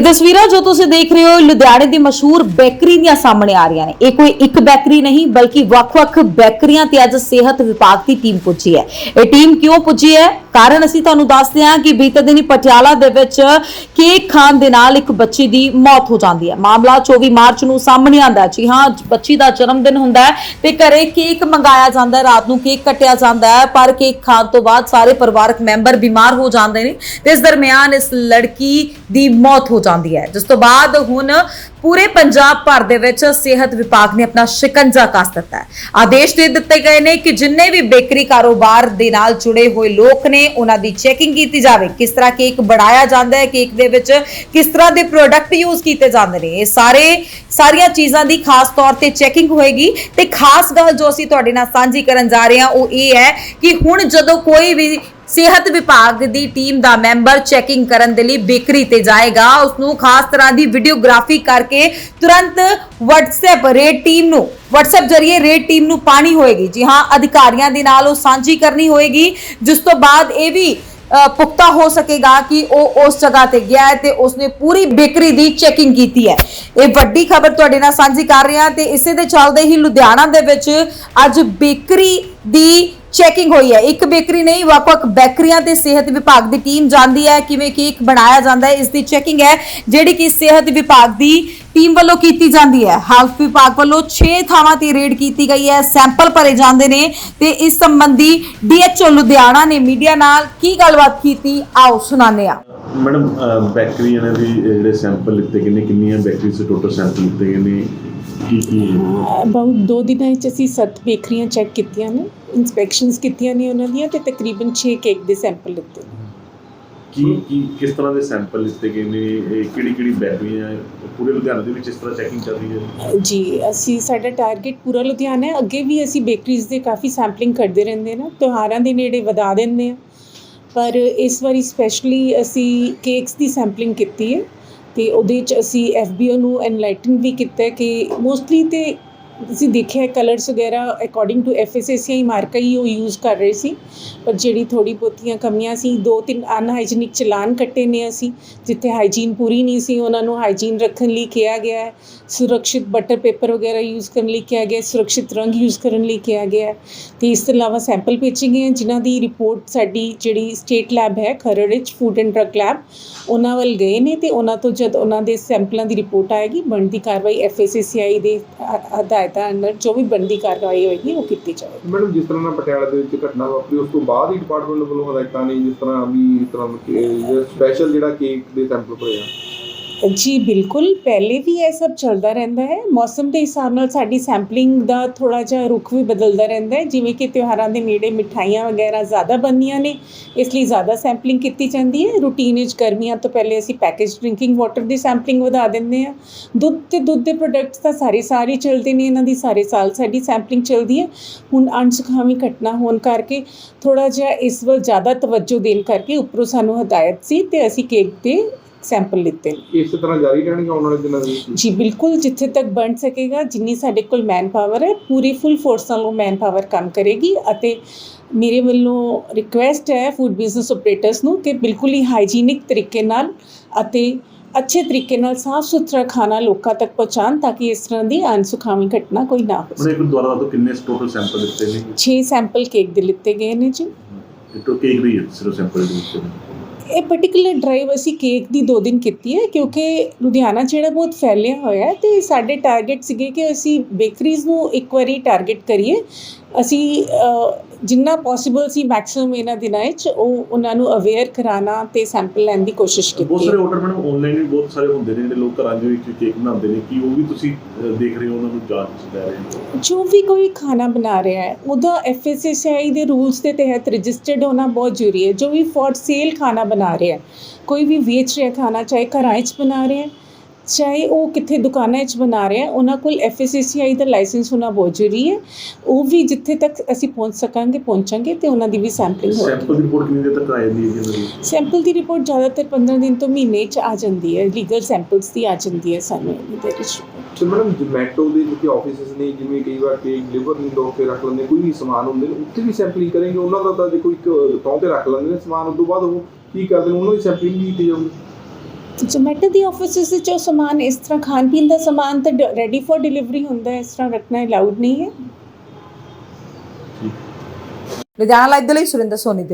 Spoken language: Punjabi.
ਇਹ ਤਸਵੀਰਾਂ ਜੋ ਤੁਸੀਂ ਦੇਖ ਰਹੇ ਹੋ ਲੁਧਿਆਣੇ ਦੀ ਮਸ਼ਹੂਰ ਬੇਕਰੀ ਦੀਆਂ ਸਾਹਮਣੇ ਆ ਰਹੀਆਂ ਨੇ। ਇਹ ਕੋਈ ਇੱਕ ਬੇਕਰੀ ਨਹੀਂ, ਬਲਕਿ ਵੱਖ-ਵੱਖ ਬੇਕਰੀਆਂ ਤੇ ਅੱਜ ਸਿਹਤ ਵਿਭਾਗ ਦੀ ਟੀਮ ਪੁੱਜੀ ਹੈ। ਇਹ ਟੀਮ ਕਿਉਂ ਪੁੱਜੀ ਹੈ? ਕਾਰਨ ਅਸੀਂ ਤੁਹਾਨੂੰ ਦੱਸਦੇ ਹਾਂ ਕਿ ਬੀਤੇ ਦਿਨੀ ਪਟਿਆਲਾ ਦੇ ਵਿੱਚ ਕੇਕ ਖਾਣ ਦੇ ਨਾਲ ਇੱਕ ਬੱਚੀ ਦੀ ਮੌਤ ਹੋ ਜਾਂਦੀ ਹੈ। ਮਾਮਲਾ 24 ਮਾਰਚ ਨੂੰ ਸਾਹਮਣੇ ਆਂਦਾ ਜੀ ਹਾਂ, ਬੱਚੀ ਦਾ ਜਨਮ ਦਿਨ ਹੁੰਦਾ ਹੈ ਤੇ ਘਰੇ ਕੇਕ ਮੰਗਾਇਆ ਜਾਂਦਾ ਹੈ। ਰਾਤ ਨੂੰ ਕੇਕ ਕੱਟਿਆ ਜਾਂਦਾ ਹੈ, ਪਰ ਕੇਕ ਖਾਣ ਤੋਂ ਬਾਅਦ ਸਾਰੇ ਪਰਿਵਾਰਕ ਮੈਂਬਰ ਬਿਮਾਰ ਹੋ ਜਾਂਦੇ ਨੇ ਤੇ ਇਸ ਦਰਮਿਆਨ ਇਸ ਲੜਕੀ ਦੀ ਮੌਤ ਹੋ ਜਾਂਦੀ ਹੈ। ਜਿਸ ਤੋਂ ਬਾਅਦ ਹੁਣ ਪੂਰੇ ਪੰਜਾਬ ਭਰ ਦੇ ਵਿੱਚ ਸਿਹਤ ਵਿਭਾਗ ਨੇ ਆਪਣਾ ਸ਼ਿਕੰਜਾ ਕੱਸ ਦਿੱਤਾ ਹੈ। ਆਦੇਸ਼ ਦੇ ਦਿੱਤੇ ਗਏ ਨੇ ਕਿ ਜਿੰਨੇ ਵੀ ਬੇਕਰੀ ਕਾਰੋਬਾਰ ਦੇ ਨਾਲ ਜੁੜੇ ਹੋਏ ਲੋਕ ਨੇ, ਉਹਨਾਂ ਦੀ ਚੈਕਿੰਗ ਕੀਤੀ ਜਾਵੇ। ਕਿਸ ਤਰ੍ਹਾਂ ਕੇਕ ਬਣਾਇਆ ਜਾਂਦਾ ਹੈ, ਕੇਕ ਦੇ ਵਿੱਚ ਕਿਸ ਤਰ੍ਹਾਂ ਦੇ ਪ੍ਰੋਡਕਟ ਯੂਜ਼ ਕੀਤੇ ਜਾਂਦੇ ਨੇ, ਇਹ ਸਾਰੇ, ਸਾਰੀਆਂ ਚੀਜ਼ਾਂ ਦੀ ਖਾਸ ਤੌਰ ਤੇ ਚੈਕਿੰਗ ਹੋਏਗੀ। ਤੇ ਖਾਸ ਗੱਲ ਜੋ ਅਸੀਂ ਤੁਹਾਡੇ ਨਾਲ ਸਾਂਝੀ ਕਰਨ ਜਾ ਰਹੇ ਹਾਂ, ਉਹ ਇਹ ਹੈ ਕਿ ਹੁਣ ਜਦੋਂ ਕੋਈ ਵੀ ਸਿਹਤ ਵਿਭਾਗ ਦੀ ਟੀਮ ਦਾ ਮੈਂਬਰ ਚੈਕਿੰਗ ਕਰਨ ਦੇ ਲਈ ਬੇਕਰੀ ਤੇ ਜਾਏਗਾ। ਉਸ ਨੂੰ ਖਾਸ ਤਰ੍ਹਾਂ ਦੀ ਵੀਡੀਓਗ੍ਰਾਫੀ ਕਰਕੇ ਤੁਰੰਤ WhatsApp ਰੇਡ ਟੀਮ ਨੂੰ, WhatsApp ਜਰੀਏ ਰੇਡ ਟੀਮ ਨੂੰ ਪਾਣੀ ਹੋਏਗੀ। ਜੀ ਹਾਂ, ਅਧਿਕਾਰੀਆਂ ਦੇ ਨਾਲ ਉਹ ਸਾਂਝੀ ਕਰਨੀ ਹੋਏਗੀ। ਜਿਸ ਤੋਂ ਬਾਅਦ ਇਹ ਵੀ ਪੁਖਤਾ ਹੋ ਸਕੇਗਾ ਕਿ ਉਹ ਉਸ ਜਗ੍ਹਾ ਤੇ ਗਿਆ ਹੈ ਤੇ ਉਸਨੇ ਪੂਰੀ ਬੇਕਰੀ ਦੀ ਚੈਕਿੰਗ ਕੀਤੀ ਹੈ। ਇਹ ਵੱਡੀ ਖਬਰ ਤੁਹਾਡੇ ਨਾਲ ਸਾਂਝੀ ਕਰ ਰਿਹਾ ਹਾਂ ਤੇ ਇਸੇ ਦੇ ਚੱਲਦੇ ਹੀ ਲੁਧਿਆਣਾ ਦੇ ਵਿੱਚ ਅੱਜ ਬੇਕਰੀ ਦੀ ਚੈਕਿੰਗ ਹੋਈ ਹੈ। ਇੱਕ ਬੇਕਰੀ ਨਹੀਂ, ਵੱਖ-ਵੱਖ ਬੇਕਰੀਆਂ ਤੇ ਸਿਹਤ ਵਿਭਾਗ ਦੀ ਟੀਮ ਜਾਂਦੀ ਹੈ। ਕਿਵੇਂ ਕੇਕ ਬਣਾਇਆ ਜਾਂਦਾ ਹੈ, ਇਸ ਦੀ ਚੈਕਿੰਗ ਹੈ। ਜਿਹੜੀ ਕਿ ਸਿਹਤ ਵਿਭਾਗ ਦੀ ਟੀਮ ਵੱਲੋਂ ਕੀਤੀ ਜਾਂਦੀ ਹੈ। ਹੈਲਥ ਵਿਭਾਗ ਵੱਲੋਂ 6 ਥਾਵਾਂ ਤੇ ਰੇਡ ਕੀਤੀ ਗਈ ਹੈ। ਸੈਂਪਲ ਭਰੇ ਜਾਂਦੇ ਨੇ ਤੇ ਇਸ ਸੰਬੰਧੀ ਡੀਐਚਓ ਲੁਧਿਆਣਾ ਨੇ ਮੀਡੀਆ ਨਾਲ ਕੀ ਗੱਲਬਾਤ ਕੀਤੀ? ਆਓ ਸੁਣਾਉਂਦੇ ਹਾਂ। ਮੈਡਮ ਇਹਨਾਂ ਦੀ ਅਹ ਜਿਹੜੇ ਸੈਂਪਲ ਲਿੱਤੇ ਗਏ ਨੇ ਕਿੰਨੀਆਂ ਬੈਕਰੀ ਸੇ ਟੋਟਲ ਸੈਂਪਲ ਲਿੱਤੇ ਗਏ ਨੇ? ਕੀ ਕੀ ਹੈ? ਅਬਾਊਟ ਦੋ ਦਿਨਾਂ ਵਿੱਚ ਅਸੀਂ ਸੱਤ ਬੇਕਰੀਆਂ ਚੈੱਕ ਕੀਤੀਆਂ ਨੇ ਇਨਸਪੈਕਸ਼ਨਸ ਕੀਤੀਆਂ ਨੇ ਉਹਨਾਂ ਦੀਆਂ ਤੇ ਤਕਰੀਬਨ 6 ਕੇਕ ਦੇ ਸੈਂਪਲ ਲਿੱਤੇ ਨੇ। ਕੀ ਕੀ, ਕਿਸ ਤਰ੍ਹਾਂ ਦੇ ਸੈਂਪਲ ਲਿੱਤੇ ਗਏ ਨੇ? ਇਹ ਕਿਹੜੀ ਕਿਹੜੀ ਬੈਕਰੀਆਂ ਹੈ? ਪੂਰੇ ਲੁਧਿਆਣਾ ਦੇ ਵਿੱਚ ਇਸ ਤਰ੍ਹਾਂ ਚੈਕਿੰਗ ਚੱਲ ਰਹੀ ਹੈ? ਜੀ, ਅਸੀਂ ਸਾਡਾ ਟਾਰਗੇਟ ਪੂਰਾ ਲੁਧਿਆਣਾ ਹੈ। ਅੱਗੇ ਵੀ ਅਸੀਂ ਬੇਕਰੀਜ਼ ਦੇ ਕਾਫੀ ਸੈਂਪਲਿੰਗ ਕਰਦੇ ਰਹਿੰਦੇ ਨਾ, ਤਿਉਹਾਰਾਂ ਦੇ ਨੇੜੇ ਵਧਾ ਦਿੰਦੇ ਆ ਪਰ ਇਸ ਵਾਰੀ ਸਪੈਸ਼ਲੀ ਅਸੀਂ ਕੇਕਸ ਦੀ ਸੈਂਪਲਿੰਗ ਕੀਤੀ ਹੈ ਤੇ ਉਹਦੇ ਚ ਅਸੀਂ FBO ਨੂੰ ਐਨਲਾਈਟਨ ਵੀ ਕੀਤਾ ਕਿ ਮੋਸਟਲੀ ਤੇ ਤੁਸੀਂ ਦੇਖਿਆ ਕਲਰਸ ਵਗੈਰਾ ਅਕੋਰਡਿੰਗ ਟੂ FSSAI ਮਾਰਕਾ ਹੀ ਉਹ ਯੂਜ਼ ਕਰ ਰਹੇ ਸੀ, ਪਰ ਜਿਹੜੀ ਥੋੜੀ ਬਹੁਤੀਆਂ ਕਮੀਆਂ ਸੀ, ਦੋ ਤਿੰਨ ਅਨਹਾਈਜੀਨਿਕ ਚਲਾਨ ਕੱਟੇ ਨੇ ਅਸੀਂ, ਜਿੱਥੇ ਹਾਈਜੀਨ ਪੂਰੀ ਨਹੀਂ ਸੀ, ਉਹਨਾਂ ਨੂੰ ਹਾਈਜੀਨ ਰੱਖਣ ਲਈ ਕਿਹਾ ਗਿਆ ਹੈ, ਸੁਰੱਖਿਅਤ ਬਟਰ ਪੇਪਰ ਵਗੈਰਾ ਯੂਜ਼ ਕਰਨ ਲਈ ਕਿਹਾ ਗਿਆ ਸੁਰੱਖਿਅਤ ਰੰਗ ਯੂਜ਼ ਕਰਨ ਲਈ ਕਿਹਾ ਗਿਆ ਹੈ। ਤੇ ਇਸ ਤੋਂ ਇਲਾਵਾ ਸੈਂਪਲ ਭੇਜੇ ਗਏ ਹਨ ਜਿਨ੍ਹਾਂ ਦੀ ਰਿਪੋਰਟ ਸਾਡੀ ਜਿਹੜੀ ਸਟੇਟ ਲੈਬ ਹੈ ਖਰੜ ਵਿੱਚ ਫੂਡ ਐਂਡ ਡਰੱਗ ਲੈਬ ਉਹਨਾਂ ਵੱਲ ਗਏ ਨੇ ਤੇ ਉਹਨਾਂ ਤੋਂ ਜਦ ਉਹਨਾਂ ਦੇ ਸੈਂਪਲਾਂ ਦੀ ਰਿਪੋਰਟ ਆਏਗੀ, ਬਣਦੀ ਕਾਰਵਾਈ FSSAI ਦੇ ਹ- ਹਦਾਇਤਾਂ ਅੰਦਰ ਜੋ ਵੀ ਬਣਦੀ ਕਾਰਵਾਈ ਹੋਏਗੀ, ਉਹ ਕੀਤੀ ਜਾਏਗੀ ਮੈਡਮ, ਜਿਸ ਤਰ੍ਹਾਂ ਨਾਲ ਪਟਿਆਲਾ ਦੇ ਵਿੱਚ ਘਟਨਾ ਵਾਪਰੀ, ਉਸ ਤੋਂ ਬਾਅਦ ਹੀ ਡਿਪਾਰਟਮੈਂਟ ਵੱਲੋਂ ਹਦਾਇਤਾਂ ਨੇ ਜਿਸ ਤਰ੍ਹਾਂ ਵੀ ਇਸ ਤਰ੍ਹਾਂ ਸਪੈਸ਼ਲ ਜਿਹੜਾ ਕੇਕ ਦੇ ਸੈਂਪਲ ਭਰੇ ਆ ਜੀ, ਬਿਲਕੁਲ। ਪਹਿਲੇ ਵੀ ਇਹ ਸਭ ਚੱਲਦਾ ਰਹਿੰਦਾ ਹੈ। ਮੌਸਮ ਦੇ ਹਿਸਾਬ ਨਾਲ ਸਾਡੀ ਸੈਂਪਲਿੰਗ ਦਾ ਥੋੜਾ ਜਿਹਾ ਰੁਖ ਵੀ ਬਦਲਦਾ ਰਹਿੰਦਾ ਹੈ। ਜਿਵੇਂ ਕਿ ਤਿਉਹਾਰਾਂ ਦੇ ਨੇੜੇ ਮਿਠਾਈਆਂ ਵਗੈਰਾ ਜ਼ਿਆਦਾ ਬਣਦੀਆਂ ਨੇ, ਇਸ ਲਈ ਜ਼ਿਆਦਾ ਸੈਂਪਲਿੰਗ ਕੀਤੀ ਜਾਂਦੀ ਹੈ। ਰੂਟੀਨ ਵਿੱਚ ਗਰਮੀਆਂ ਤੋਂ ਪਹਿਲੇ ਅਸੀਂ ਪੈਕੇਜ ਡਰਿੰਕਿੰਗ ਵਾਟਰ ਦੀ ਸੈਂਪਲਿੰਗ ਵਧਾ ਦਿੰਦੇ ਹਾਂ। ਦੁੱਧ ਤੇ ਦੁੱਧ ਦੇ ਪ੍ਰੋਡਕਟਸ ਤਾਂ ਸਾਰੇ ਸਾਰੇ ਚੱਲਦੇ ਨੇ, ਇਹਨਾਂ ਦੀ ਸਾਰੇ ਸਾਲ ਸਾਡੀ ਸੈਂਪਲਿੰਗ ਚੱਲਦੀ ਹੈ। ਹੁਣ ਅਣਸੁਖਾਵੀ ਘਟਨਾ ਹੋਣ ਕਰਕੇ ਥੋੜਾ ਜਿਹਾ ਇਸ ਵੱਲ ਜ਼ਿਆਦਾ ਤਵੱਜੋ ਦੇਣ ਕਰਕੇ ਉੱਪਰੋਂ ਸਾਨੂੰ ਹਦਾਇਤ ਸੀ ਤੇ ਅਸੀਂ ਕੇਕ 'ਤੇ ਸੈਂਪਲ ਲਿੱਤੇ ਨੇ। ਇਸੇ ਤਰ੍ਹਾਂ ਜਾਰੀ ਰਹਿਣਗੇ ਆਉਣ ਵਾਲੇ ਦਿਨਾਂ ਦੇ ਵਿੱਚ? ਜੀ ਬਿਲਕੁਲ ਜਿੱਥੇ ਤੱਕ ਬਣ ਸਕੇਗਾ ਜਿੰਨੀ ਸਾਡੇ ਕੋਲ ਮੈਨ ਪਾਵਰ ਹੈ ਪੂਰੀ ਫੁੱਲ ਫੋਰਸ ਨਾਲ ਉਹ ਮੈਨ ਪਾਵਰ ਕੰਮ ਕਰੇਗੀ ਅਤੇ ਮੇਰੇ ਵੱਲੋਂ ਰਿਕੁਐਸਟ ਹੈ ਫੂਡ ਬਿਜ਼ਨਸ ਆਪਰੇਟਰਸ ਨੂੰ ਕਿ ਬਿਲਕੁਲ ਹੀ ਹਾਈਜੀਨਿਕ ਤਰੀਕੇ ਨਾਲ ਅਤੇ ਅੱਛੇ ਤਰੀਕੇ ਨਾਲ ਸਾਫ਼ ਸੁਥਰਾ ਖਾਣਾ ਲੋਕਾਂ ਤੱਕ ਪਹੁੰਚਾਉਣ ਤਾਂ ਕਿ ਇਸ ਤਰ੍ਹਾਂ ਦੀ ਅਣਸੁਖਾਵੀ ਘਟਨਾ ਕੋਈ ਨਾ ਹੋ ਹੁਣ ਸਕੇ। ਇੱਕ ਦੁਆਰਾ ਤੋਂ ਕਿੰਨੇ ਟੋਟਲ ਸੈਂਪਲ ਲਿੱਤੇ ਨੇ? 6 ਸੈਂਪਲ ਕੇਕ ਦੇ ਲਿੱਤੇ ਗਏ ਨੇ ਜੀ। ਇਹ ਤੋਂ ਕੇਕ ਦੀ ਸਿਰਫ ਸੈਂਪਲ ਦੇ ਲਿੱਤੇ ਨੇ ਇਹ ਪਾਰਟਿਕੂਲਰ ਡਰਾਈਵ ਅਸੀਂ ਕੇਕ ਦੀ ਦੋ ਦਿਨ ਕੀਤੀ ਹੈ, ਕਿਉਂਕਿ ਲੁਧਿਆਣਾ ਜਿਹੜਾ ਬਹੁਤ ਫੈਲਿਆ ਹੋਇਆ ਹੈ ਤੇ ਸਾਡੇ ਟਾਰਗੇਟ ਸੀਗੇ ਕਿ ਅਸੀਂ ਬੇਕਰੀਜ਼ ਨੂੰ ਇੱਕ ਵਾਰੀ ਟਾਰਗੇਟ ਕਰੀਏ। ਅਸੀਂ ਜਿੰਨਾ ਪੋਸੀਬਲ ਸੀ ਮੈਕਸਿਮਮ ਇਹਨਾਂ ਦਿਨਾਂ ਵਿੱਚ ਉਹ ਉਹਨਾਂ ਨੂੰ ਅਵੇਅਰ ਕਰਾਉਣਾ ਤੇ ਸੈਂਪਲ ਲੈਣ ਦੀ ਕੋਸ਼ਿਸ਼ ਬਹੁਤ ਕੀਤੀ ਸਾਰੇ ਆਰਡਰ ਮੈਡਮ ਆਨਲਾਈਨ ਵੀ ਬਹੁਤ ਸਾਰੇ ਹੁੰਦੇ ਨੇ ਜਿਹੜੇ ਲੋਕ ਘਰਾਂ ਦੇ ਵਿੱਚ ਕੇਕ ਬਣਾਉਂਦੇ ਨੇ। ਕੀ ਉਹ ਵੀ ਤੁਸੀਂ ਦੇਖ ਰਹੇ ਹੋ ਉਹਨਾਂ ਨੂੰ ਜਾਂਚ ਲੈ ਰਹੇ ਹੋ? ਜੋ ਵੀ ਕੋਈ ਖਾਣਾ ਬਣਾ ਰਿਹਾ ਹੈ ਉਹਦਾ ਐਫਐਸਐਸਆਈ ਦੇ ਰੂਲਸ ਦੇ ਤਹਿਤ ਰਜਿਸਟਰਡ ਹੋਣਾ ਬਹੁਤ ਜ਼ਰੂਰੀ ਹੈ। ਜੋ ਵੀ ਫॉर ਸੇਲ ਖਾਣਾ ਬਣਾ ਰਿਹਾ ਹੈ ਕੋਈ ਵੀ ਵੇਚ ਰਿਹਾ ਖਾਣਾ ਚਾਹੇ ਘਰਾਂ 'ਚ ਬਣਾ ਰਿਹਾ ਹੈ ਚਾਹੇ ਉਹ ਕਿੱਥੇ ਦੁਕਾਨਾਂ 'ਚ ਬਣਾ ਰਿਹਾ ਹੈ ਉਹਨਾਂ ਕੋਲ ਐਫਐਸਐਸਆਈ ਦਾ ਲਾਇਸੈਂਸ ਹੋਣਾ ਬਹੁਤ ਜ਼ਰੂਰੀ ਹੈ। ਉਹ ਵੀ ਜਿੱਥੇ ਤੱਕ ਅਸੀਂ ਪਹੁੰਚ ਸਕਾਂਗੇ ਪਹੁੰਚਾਂਗੇ ਤੇ ਉਹਨਾਂ ਦੀ ਵੀ ਸੈਂਪਲਿੰਗ ਹੋਵੇਗੀ ਸੈਂਪਲ ਦੀ ਰਿਪੋਰਟ ਕਿੰਨੀ ਦੇਰ ਤੱਕ ਆ ਜਾਂਦੀ ਹੈ ਜੀ ਸੈਂਪਲ ਦੀ ਰਿਪੋਰਟ ਜ਼ਿਆਦਾਤਰ 15 ਦਿਨ ਤੋਂ ਮਹੀਨੇ 'ਚ ਆ ਜਾਂਦੀ ਹੈ। ਲੀਗਲ ਸੈਂਪਲਸ ਦੀ ਆ ਜਾਂਦੀ ਹੈ ਸਾਨੂੰ ਇਹਦੇ ਵਿੱਚ ਤੇ ਮੈਡਮ ਜੋਮੈਟੋ ਦੇ ਜਿਹੜੇ ਆਫਿਸਿਸ ਨੇ ਜਿਵੇਂ ਕਈ ਵਾਰ ਕੇਕ ਡਿਲੀਵਰ ਨਹੀਂ ਲੋਕ ਕੇ ਰੱਖ ਲੈਂਦੇ ਕੋਈ ਵੀ ਸਮਾਨ ਹੁੰਦੇ ਨੇ ਉੱਥੇ ਵੀ ਸੈਂਪਲਿੰਗ ਕਰਨਗੇ। ਉਹਨਾਂ ਦਾ ਤਾਂ ਜੇ ਕੋਈ ਇੱਕ ਥਾਂ ਤੇ ਰੱਖ ਲੈਂਦੇ ਨੇ ਸਮਾਨ ਉਸ ਤੋਂ ਬਾਅਦ ਉਹ ਕੀ ਕਰਦੇ ਨੇ ਉਹਨਾਂ ਦੀ ਸੈਂਪਲਿੰਗ ਕੀਤੀ ਜਾਊਗੀ। ਜ਼ੋਮੈਟੋ ਦੀ ਆਫਿਸਿਸ ਵਿੱਚ ਉਹ ਸਮਾਨ ਇਸ ਤਰ੍ਹਾਂ ਖਾਣ ਪੀਣ ਦਾ ਸਮਾਨ ਤਾਂ ਰੈਡੀ ਫॉर ਡਿਲੀਵਰੀ ਹੁੰਦਾ ਹੈ, ਇਸ ਤਰ੍ਹਾਂ ਰੱਖਣਾ ਅਲਾਉਡ ਨਹੀਂ ਹੈ। ਲੁਧਿਆਣਾ ਲਾਈਵ ਦੇ ਲਈ ਸੁਰਿੰਦਰ ਸੋਨੀ